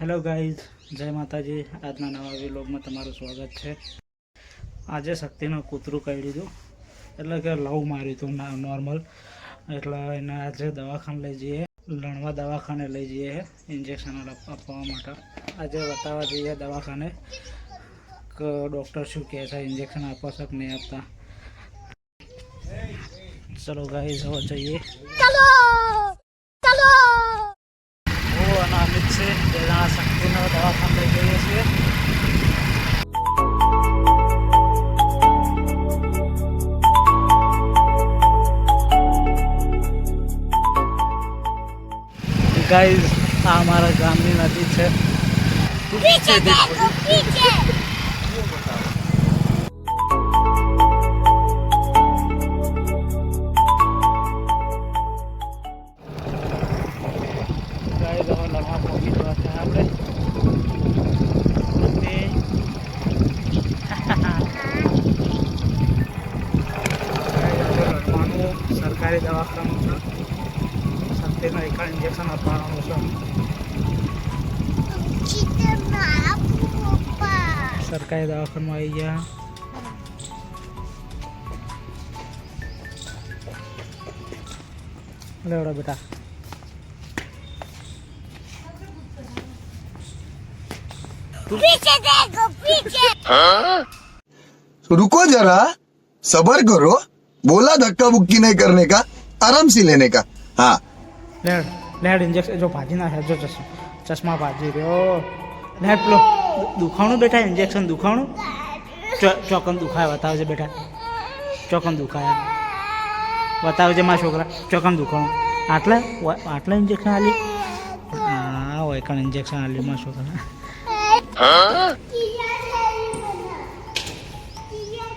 Hello guys જય માતાજી. આજના નવા વિલોગમાં તમારું સ્વાગત છે. આજે શક્તિનું કૂતરું કહી દીધું એટલે કે લવ માર્યું હતું નોર્મલ એટલે એને આજે દવાખાને લઈ જઈએ. લણવા દવાખાને લઈ જઈએ ઇન્જેક્શન આપવા માટે. આજે બતાવવા જઈએ દવાખાને કે ડૉક્ટર શું કહે છે ઇન્જેક્શન આપવા શક નહીં આપતા. ચલો ગાઈઝ હવે જઈએ. હવે દવાખાને જઈએ છીએ ગાઈઝ આ અમારા ગામની નદી છે. પીછે દેખો પીછે. સરકારી દવાખાનું છે શક્તિનું એક ઇન્જેક્શન આપવાનું છે चीते मारा पापा સરકારી દવાખાનામાં આવી ગયા લેવડો બેટા पीछे देखो पीछे तो रुको जरा सबर करो बोला धक्का बुक्की नहीं करने का आराम से लेने का हाँ લેડ લેડ ઇન્જેક્શન જો ભાજી નાખે જો ચશ્મા ચશ્મા ભાજી રહ્યો લેડ પેલો દુખાણું બેટા ઇન્જેક્શન દુખાણું ચો- ચોકન દુખાય બતાવજે બેટા ચોકન દુખાય બતાવજે મારા છોકરા ચોકન દુખાણું આટલા વ- આટલા ઇન્જેક્શન આલી હા હોય કણ ઇન્જેક્શન આલી મારા છોકરા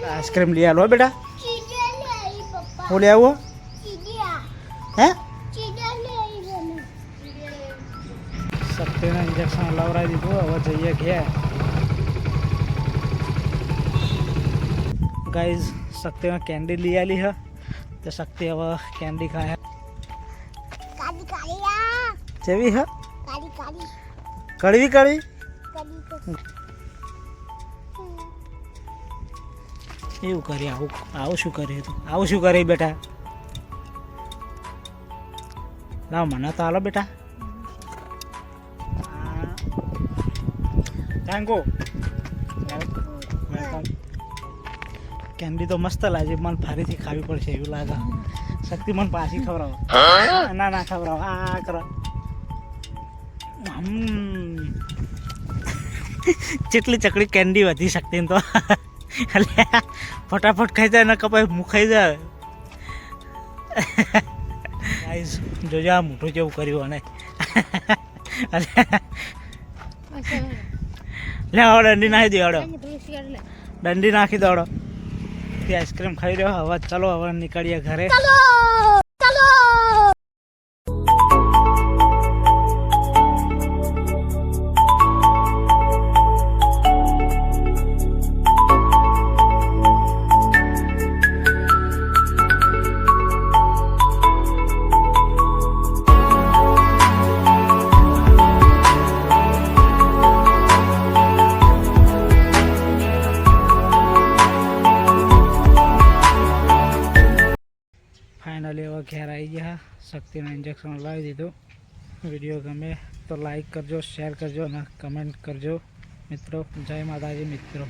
આઈસ્ક્રીમ લઈ આલો હો બેટા चीते नहीं पापा હું લઈ આવો चीते હે चीते नहीं बने શક્તિના ઇન્જેક્શન લવરાવી દીધું હવે જઈએ ઘેર ગાઈઝ શક્તિમાં કેન્ડી લઈ આલી હે તો શક્તિ હવે કેન્ડી ખાય काली काली आ જેવી હે काली काली કડવી કડવી એવું કરી? આવું આવું શું કરી તું? આવું શું કરે બેટા? લાવ મને તો હાલો બેટા. યુ કેન્ડી તો મસ્ત લાગે. મને ફરીથી ખાવી પડશે એવું લાગે. શક્તિ મને પાછી ખવડાવો. ના ના ખવડાવો. આ કરો. જેટલી ચકડી કેન્ડી વધી શકતી તો. એટલે ફટાફટ ખાઈ જાય ને કપાય મુખાઈ જાય જોજો આ મોટું જેવું કર્યું અને. લે હવે દંડી નાખી દેવાડો દંડી નાખી દોડો તે આઈસ્ક્રીમ ખાઈ રહ્યો, હવે ચાલો, હવે નીકળીએ ઘરે. ફાઇનલી હવે ઘેર આવી ગયા. શક્તિનું ઇન્જેક્શન લાવી દીધું. વીડિયો ગમે તો લાઈક કરજો શેર કરજો અને કમેન્ટ કરજો. મિત્રો, જય માતાજી મિત્રો.